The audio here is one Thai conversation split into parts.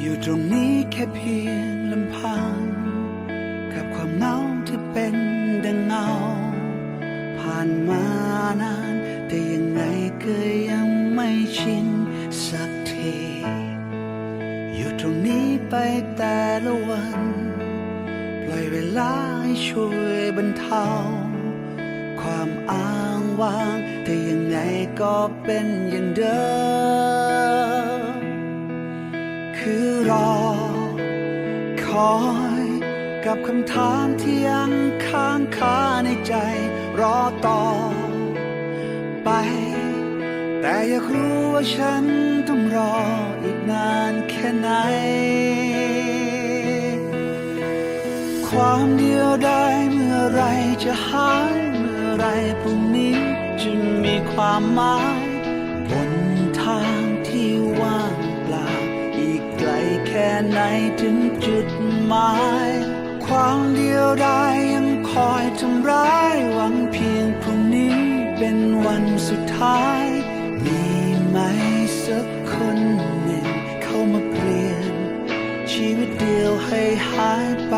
อยู่ตรงนี้แค่เพียงลำพัง กับความเหงาที่เป็นดังเงา ผ่านมานาน แต่ยังไงก็ยังไม่ชินสักที อยู่ตรงนี้ไปแต่ละวัน ปล่อยเวลาให้ช่วยบรรเทา ความอ้างว้าง แต่ยังไงก็เป็นอย่างเดิม อยกับคำถามที่ยังค้างคาในใจ รอต่อไป แต่อยากรู้ว่าฉันต้องรออีกนานแค่ไหน ความเดียวดายเมื่อไรจะหาย เมื่อไรพรุ่งนี้จะมีความหมาย ถึงจุดหมาย ความเดียวดายยังคอยทำร้ายหวังเพียงพรุ่งนี้เป็นวันสุดท้าย มีไหมสักคนหนึ่งเข้ามาเปลี่ยน ชีวิตเดียวให้หายไป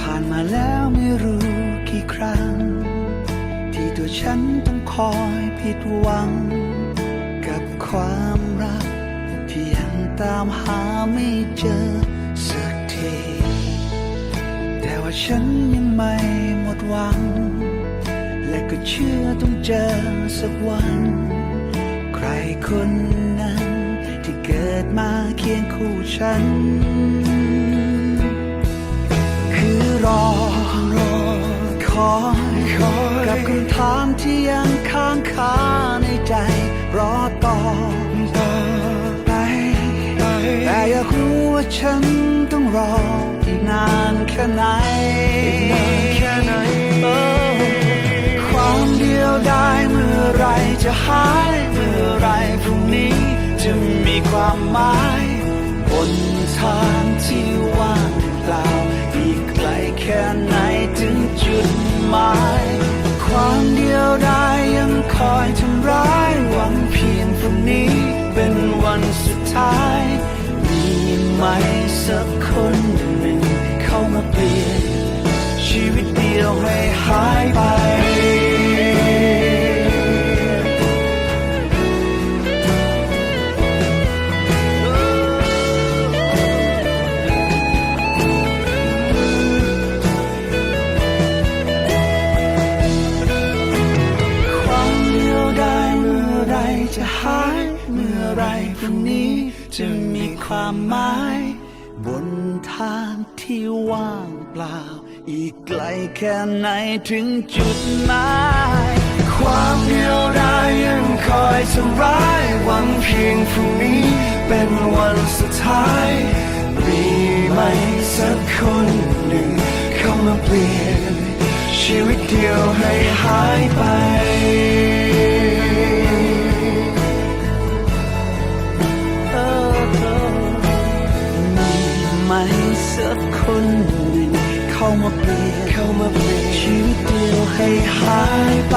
ผ่านมาแล้วไม่รู้กี่ครั้ง ตัวฉันต้องคอยผิดหวัง กับความรัก ที่ยังตามหาไม่เจอสักที แต่ว่าฉันยังไม่หมดหวัง และก็เชื่อต้องเจอสักวัน ใครคนนั้น ที่เกิดมาเคียงคู่ฉัน คือรอรอคอยำถามที่ยังค้างคาในใจ รอตอบต่อไป แต่อยากรู้ว่าฉันต้องรออีกนานแค่ไหนแค่ไหนความเดียวดายเมื่อไรจะหายเมื่อไรพรุ่งนี้จะมีความหมายบนทางที่ว่างเปล่าอีกไกลแค่ไหนถึงจุดหมาย ความเดียวดายยังคอยทำร้ายหวังเพียงพรุ่งนี้ เป็นวันสุดท้าย มีไหมสักคน หาย เมื่อไรพรุ่งนี้จะมีความหมาย บนทางที่ว่างเปล่า อีกไกลแค่ไหนถึงจุดหมาย ความเดียวดายยังคอยทำร้าย หวังเพียงพรุ่งนี้เป็นวันสุดท้าย มีไหมสักคนหนึ่งเข้ามาเปลี่ยนชีวิตเดียวให้หายไป เข้ามาเปลี่ยนเข้ามาเปลี่ยนชีวิตเดียวให้หายไป